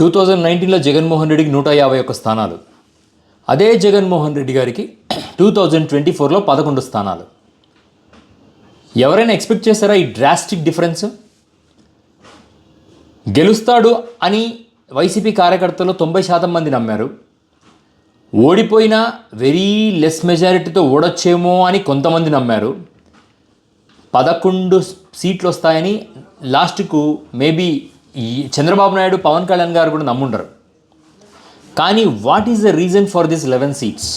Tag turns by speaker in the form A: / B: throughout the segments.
A: Two thousand నైన్టీన్లో జగన్మోహన్ రెడ్డికి నూట యాభై ఒక్క స్థానాలు. అదే జగన్మోహన్ రెడ్డి గారికి టూ థౌజండ్ ట్వంటీ ఫోర్లో పదకొండు స్థానాలు. ఎవరైనా ఎక్స్పెక్ట్ చేశారా ఈ డ్రాస్టిక్ డిఫరెన్స్? గెలుస్తాడు అని వైసీపీ కార్యకర్తలు తొంభై శాతం మంది నమ్మారు. ఓడిపోయినా వెరీ లెస్ మెజారిటీతో ఓడొచ్చేమో అని కొంతమంది నమ్మారు. పదకొండు సీట్లు వస్తాయని లాస్ట్కు మేబీ ఈ చంద్రబాబు నాయుడు పవన్ కళ్యాణ్ గారు కూడా నమ్ముండరు. కానీ what is the reason for this eleven seats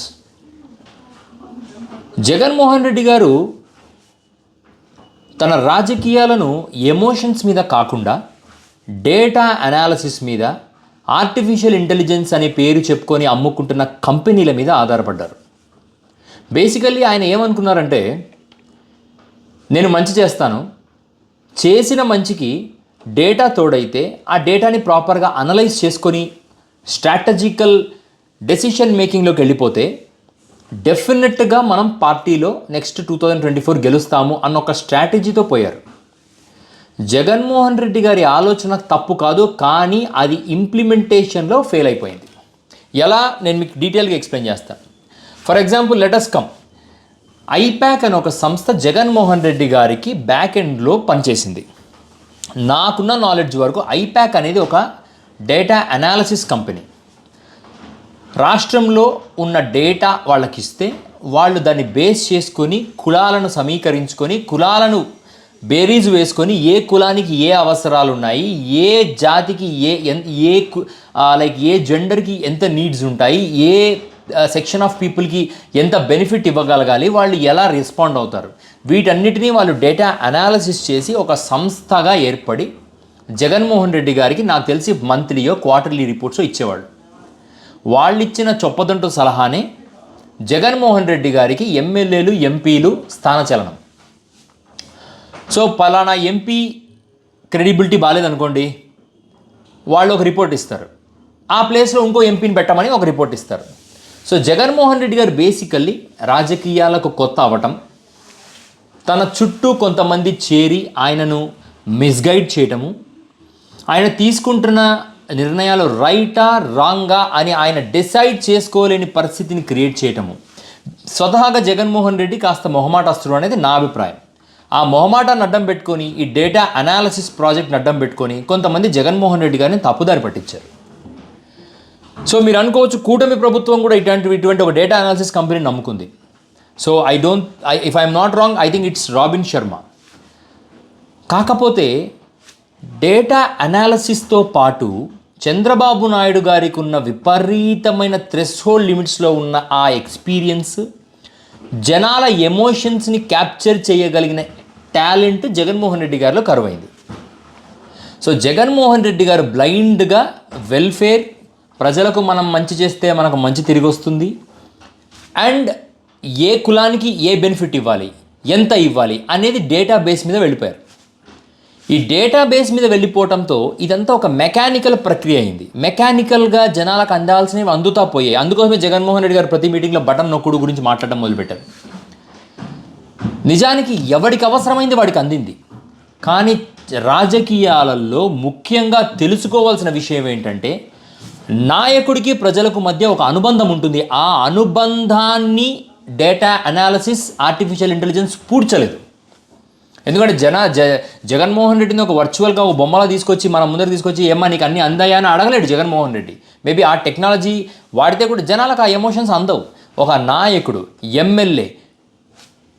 A: Jaganmohan Reddy గారు తన రాజకీయాలను ఎమోషన్స్ మీద కాకుండా డేటా అనాలసిస్ మీద ఆర్టిఫిషియల్ ఇంటెలిజెన్స్ అనే పేరు చెప్పుకొని అమ్ముకుంటున్న కంపెనీల మీద ఆధారపడ్డారు. బేసికల్లీ ఆయన ఏమనుకున్నారంటే నేను మంచి చేస్తాను చేసిన మంచికి డేటా తోడైతే ఆ డేటాని ప్రాపర్గా అనలైజ్ చేసుకొని స్ట్రాటజికల్ డెసిషన్ మేకింగ్లోకి వెళ్ళిపోతే డెఫినెట్గా మనం పార్టీలో next two thousand twenty four గెలుస్తాము అన్న ఒక స్ట్రాటజీతో పోయారు. జగన్మోహన్ రెడ్డి గారి ఆలోచన తప్పు కాదు కానీ అది ఇంప్లిమెంటేషన్లో ఫెయిల్ అయిపోయింది. ఎలా? నేను మీకు డీటెయిల్గా ఎక్స్ప్లెయిన్ చేస్తాను for example let us come. I PAC అనే ఒక సంస్థ జగన్మోహన్ రెడ్డి గారికి బ్యాక్ ఎండ్లో పనిచేసింది. నాకున్న నాలెడ్జ్ వరకు ఐప్యాక్ అనేది ఒక డేటా అనాలిసిస్ కంపెనీ రాష్ట్రంలో ఉన్న డేటా వాళ్ళకి ఇస్తే వాళ్ళు దాన్ని బేస్ చేసుకొని కులాలను సమీకరించుకొని కులాలను బేరీజ్ వేసుకొని ఏ కులానికి ఏ అవసరాలు ఉన్నాయి ఏ జాతికి ఏ ఎన్ ఏ లైక్ ఏ జెండర్కి ఎంత నీడ్స్ ఉంటాయి ఏ సెక్షన్ ఆఫ్ పీపుల్కి ఎంత బెనిఫిట్ ఇవ్వగలగాలి వాళ్ళు ఎలా రెస్పాండ్ అవుతారు? వీటన్నిటినీ వాళ్ళు డేటా అనాలిసిస్ చేసి ఒక సంస్థగా ఏర్పడి జగన్మోహన్ రెడ్డి గారికి నాకు తెలిసి మంత్లీయో క్వార్టర్లీ రిపోర్ట్స్ ఇచ్చేవాళ్ళు. వాళ్ళు ఇచ్చిన చొప్పదంటు సలహానే జగన్మోహన్ రెడ్డి గారికి ఎమ్మెల్యేలు ఎంపీలు స్థానచలనం. సో పలానా ఎంపీ క్రెడిబిలిటీ బాగాలేదనుకోండి వాళ్ళు ఒక రిపోర్ట్ ఇస్తారు. ఆ ప్లేస్లో ఇంకో ఎంపీని పెట్టమని ఒక రిపోర్ట్ ఇస్తారు. సో జగన్మోహన్ రెడ్డి గారు బేసికల్లీ రాజకీయాలకు కొత్త అవ్వటం తన చుట్టూ కొంతమంది చేరి ఆయనను మిస్గైడ్ చేయటము ఆయన తీసుకుంటున్న నిర్ణయాలు రైటా రాంగా అని ఆయన డిసైడ్ చేసుకోలేని పరిస్థితిని క్రియేట్ చేయటము. స్వతహాగా జగన్మోహన్ రెడ్డి కాస్త మొహమాటస్తుడు అనేది నా అభిప్రాయం. ఆ మొహమాటాన్ని అడ్డం పెట్టుకొని ఈ డేటా అనాలిసిస్ ప్రాజెక్ట్ని అడ్డం పెట్టుకొని కొంతమంది జగన్మోహన్ రెడ్డి గారిని తప్పుదారి పట్టించారు. సో మీరు అనుకోవచ్చు కూటమి ప్రభుత్వం కూడా ఇటువంటి ఇటువంటి ఒక డేటా అనాలిసిస్ కంపెనీని నమ్ముకుంది. So I don't I if I'm not wrong I think it's Robin Sharma కాకపోతే డేటా అనాలసిస్తో పాటు చంద్రబాబు నాయుడు గారికి ఉన్న విపరీతమైన థ్రెషోల్డ్ లిమిట్స్లో ఉన్న ఆ ఎక్స్పీరియన్స్ జనాల ఎమోషన్స్ని క్యాప్చర్ చేయగలిగిన టాలెంట్ జగన్మోహన్ రెడ్డి గారిలో కరువైంది. సో జగన్మోహన్ రెడ్డి గారు బ్లైండ్గా వెల్ఫేర్ ప్రజలకు మనం మంచి చేస్తే మనకు మంచి తిరిగి వస్తుంది. అండ్ ఏ కులానికి ఏ బెనిఫిట్ ఇవ్వాలి? ఎంత ఇవ్వాలి? అనేది డేటాబేస్ మీద వెళ్ళిపోయారు. ఈ డేటాబేస్ మీద వెళ్ళిపోవడంతో ఇదంతా ఒక మెకానికల్ ప్రక్రియ అయింది. మెకానికల్గా జనాలకు అందాల్సినవి అందుతా పోయాయి. అందుకోసమే జగన్మోహన్ రెడ్డి గారు ప్రతి మీటింగ్లో బటన్ నొక్కుడు గురించి మాట్లాడడం మొదలుపెట్టారు. నిజానికి ఎవడికి అవసరమైంది వాడికి అందింది. కానీ రాజకీయాలలో ముఖ్యంగా తెలుసుకోవాల్సిన విషయం ఏంటంటే నాయకుడికి ప్రజలకు మధ్య ఒక అనుబంధం ఉంటుంది. ఆ అనుబంధాన్ని డేటా అనాలసిస్ ఆర్టిఫిషియల్ ఇంటెలిజెన్స్ పూడ్చలేదు. ఎందుకంటే జన జ జగన్మోహన్ రెడ్డిని ఒక వర్చువల్గా ఒక బొమ్మలా తీసుకొచ్చి మన ముందర తీసుకొచ్చి ఏమ్మా నీకు అన్ని అందాయా అని అడగలేడు జగన్మోహన్ రెడ్డి. మేబీ ఆ టెక్నాలజీ వాడితే కూడా జనాలకు ఆ ఎమోషన్స్ అందవు. ఒక నాయకుడు ఎమ్మెల్యే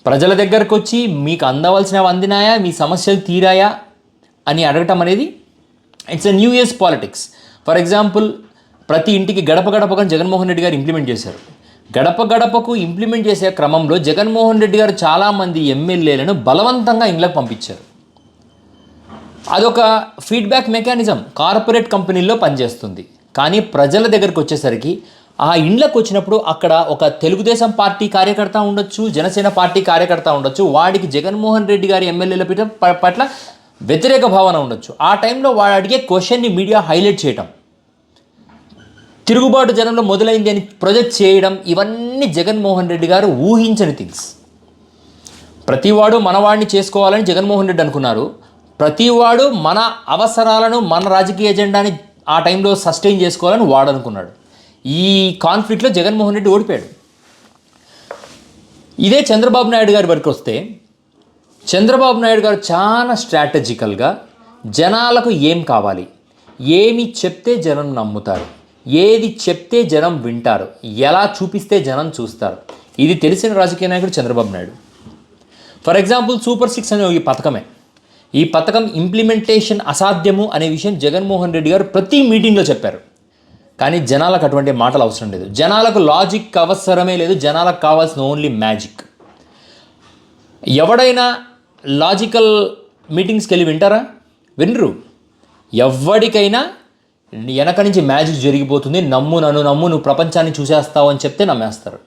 A: ప్రజల దగ్గరకు వచ్చి మీకు అందవలసినవి అందినాయా? మీ సమస్యలు తీరాయా? అని అడగటం అనేది it's a new years politics for example ప్రతి ఇంటికి గడప గడపగా జగన్మోహన్ రెడ్డి గారు ఇంప్లిమెంట్ చేశారు. గడప గడపకు ఇంప్లిమెంట్ చేసే క్రమంలో జగన్మోహన్ రెడ్డి గారు చాలామంది ఎమ్మెల్యేలను బలవంతంగా ఇండ్లకు పంపించారు. అదొక ఫీడ్బ్యాక్ మెకానిజం కార్పొరేట్ కంపెనీల్లో పనిచేస్తుంది. కానీ ప్రజల దగ్గరకు వచ్చేసరికి ఆ ఇండ్లకు వచ్చినప్పుడు అక్కడ ఒక తెలుగుదేశం పార్టీ కార్యకర్త ఉండొచ్చు జనసేన పార్టీ కార్యకర్త ఉండొచ్చు వాడికి జగన్మోహన్ రెడ్డి గారి ఎమ్మెల్యేల పట్ల వ్యతిరేక భావన ఉండొచ్చు. ఆ టైంలో వాడు అడిగే క్వశ్చన్ని మీడియా హైలైట్ చేయటం. తిరుగుబాటు జనంలో మొదలైంది అని ప్రొజెక్ట్ చేయడం ఇవన్నీ జగన్మోహన్ రెడ్డి గారు ఊహించని థింగ్స్. ప్రతివాడు మనవాడిని చేసుకోవాలని జగన్మోహన్ రెడ్డి అనుకున్నారు. ప్రతివాడు మన అవసరాలను మన రాజకీయ ఎజెండాని ఆ టైంలో సస్టైన్ చేసుకోవాలని వాడు అనుకున్నాడు. ఈ కాన్ఫ్లిక్ట్లో జగన్మోహన్ రెడ్డి ఓడిపోయాడు. ఇదే చంద్రబాబు నాయుడు గారి వరకు వస్తే చంద్రబాబు నాయుడు గారు చాలా స్ట్రాటజికల్గా జనాలకు ఏం కావాలి ఏమి చెప్తే జనం నమ్ముతారు. ఏది చెప్తే జనం వింటారు ఎలా చూపిస్తే జనం చూస్తారు? ఇది తెలిసిన రాజకీయ నాయకుడు Chandrababu Naidu. For example super six అనే ఈ పథకమే. ఈ పథకం ఇంప్లిమెంటేషన్ అసాధ్యము అనే విషయం జగన్మోహన్ రెడ్డి గారు ప్రతి మీటింగ్లో చెప్పారు. కానీ జనాలకు అటువంటి మాటలు అవసరం లేదు. జనాలకు లాజిక్ అవసరమే లేదు. జనాలకు కావాల్సిన ఓన్లీ మ్యాజిక్ ఎవడైనా లాజికల్ మీటింగ్స్కి వెళ్ళి వింటారా? వినరు. ఎవరికైనా వెనక నుంచి మ్యాజిక్ జరిగిపోతుంది. నమ్ము నన్ను నమ్ము నువ్వు ప్రపంచాన్ని చూసేస్తావు అని చెప్తే నమ్మేస్తారు.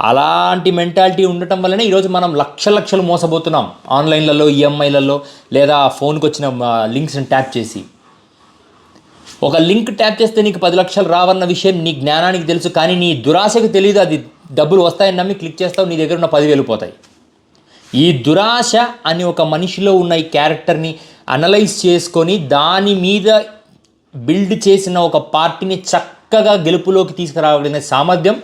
A: అలాంటి మెంటాలిటీ ఉండటం వల్లనే ఈరోజు మనం లక్ష లక్షలు మోసపోతున్నాం. ఆన్లైన్లలో ఈఎంఐలలో లేదా ఫోన్కి వచ్చిన లింక్స్ని ట్యాప్ చేసి. ఒక లింక్ ట్యాప్ చేస్తే నీకు పది లక్షలు రావన్న విషయం నీ జ్ఞానానికి తెలుసు కానీ నీ దురాశకు తెలియదు అది డబ్బులు వస్తాయని నమ్మి క్లిక్ చేస్తావు నీ దగ్గర ఉన్న పదివేలు పోతాయి. ఈ దురాశ అని ఒక మనిషిలో ఉన్న ఈ క్యారెక్టర్ని అనలైజ్ చేసుకొని దాని మీద బిల్డ్ చేసిన ఒక పార్టీని చక్కగా గెలుపులోకి తీసుకురాగలిగిన సామర్థ్యం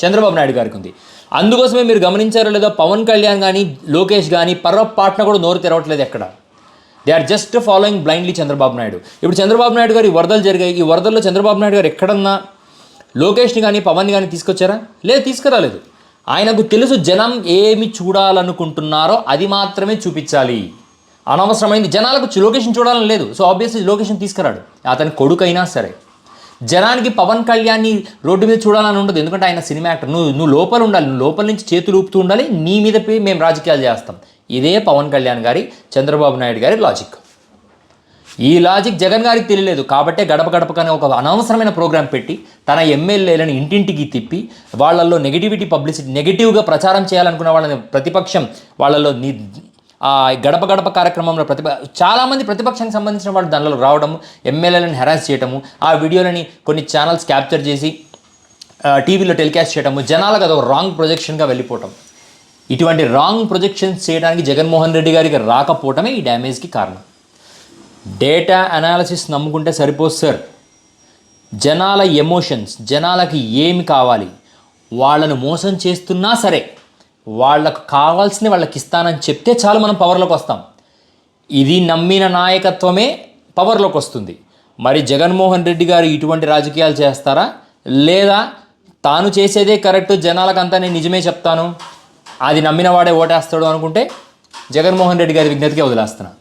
A: చంద్రబాబు నాయుడు గారికి ఉంది. అందుకోసమే మీరు గమనించారో లేదో పవన్ కళ్యాణ్ కానీ లోకేష్ కానీ పర్వపాట్న కూడా నోరు తెరవట్లేదు ఎక్కడ. They are just following blindly Chandrababu Naidu. ఇప్పుడు చంద్రబాబు నాయుడు గారు ఈ వరదలు జరిగాయి. ఈ వరదల్లో చంద్రబాబు నాయుడు గారు ఎక్కడన్నా లోకేష్ని కానీ పవన్ని కానీ తీసుకొచ్చారా? లేదు తీసుకురాలేదు. ఆయనకు తెలుసు జనం ఏమి చూడాలనుకుంటున్నారో అది మాత్రమే చూపించాలి. అనవసరమైంది. జనాలకు లొకేషన్ చూడాలని లేదు. సో ఆబ్వియస్లీ లొకేషన్ తీసుకురాడు. అతని కొడుకైనా సరే. జనానికి పవన్ కళ్యాణ్ని రోడ్డు మీద చూడాలని ఉండదు. ఎందుకంటే ఆయన సినిమా యాక్టర్. నువ్వు నువ్వు లోపల ఉండాలి. నువ్వు లోపల నుంచి చేతులు ఊపుతూ ఉండాలి. నీ మీద మేము రాజకీయాలు చేస్తాం. ఇదే పవన్ కళ్యాణ్ గారి చంద్రబాబు నాయుడు గారి లాజిక్ ఈ లాజిక్ జగన్ గారికి తెలియలేదు. కాబట్టే గడప గడపకనే ఒక అనవసరమైన ప్రోగ్రాం పెట్టి తన ఎమ్మెల్యేలను ఇంటింటికి తిప్పి వాళ్ళల్లో నెగిటివిటీ పబ్లిసిటీ నెగిటివ్గా ప్రచారం చేయాలనుకున్న వాళ్ళని ప్రతిపక్షం వాళ్ళలో గడప గడప కార్యక్రమంలో ప్రతిప చాలామంది ప్రతిపక్షానికి సంబంధించిన వాళ్ళు దానిలో రావడం ఎమ్మెల్యేలను హెరాస్ చేయడము ఆ వీడియోలని కొన్ని ఛానల్స్ క్యాప్చర్ చేసి టీవీలో టెలికాస్ట్ చేయడము జనాలకు అదొక రాంగ్ ప్రొజెక్షన్గా వెళ్ళిపోవటం. ఇటువంటి రాంగ్ ప్రొజెక్షన్స్ చేయడానికి జగన్మోహన్ రెడ్డి గారికి రాకపోవటమే ఈ డ్యామేజ్కి కారణం. డేటా అనాలిసిస్ నమ్ముకుంటే సరిపోదు సార్ జనాల ఎమోషన్స్ జనాలకి ఏమి కావాలి వాళ్ళను మోసం చేస్తున్నా సరే వాళ్ళకు కావాల్సిన వాళ్ళకి ఇస్తానని చెప్తే చాలు మనం పవర్లోకి వస్తాం. ఇది నమ్మిన నాయకత్వమే పవర్లోకి వస్తుంది. మరి జగన్మోహన్ రెడ్డి గారు ఇటువంటి రాజకీయాలు చేస్తారా? లేదా తాను చేసేదే కరెక్ట్ జనాలకంతా నేను నిజమే చెప్తాను. అది నమ్మిన వాడే ఓటేస్తాడు అనుకుంటే జగన్మోహన్ రెడ్డి గారి విజ్ఞతకే వదిలేస్తున్నాను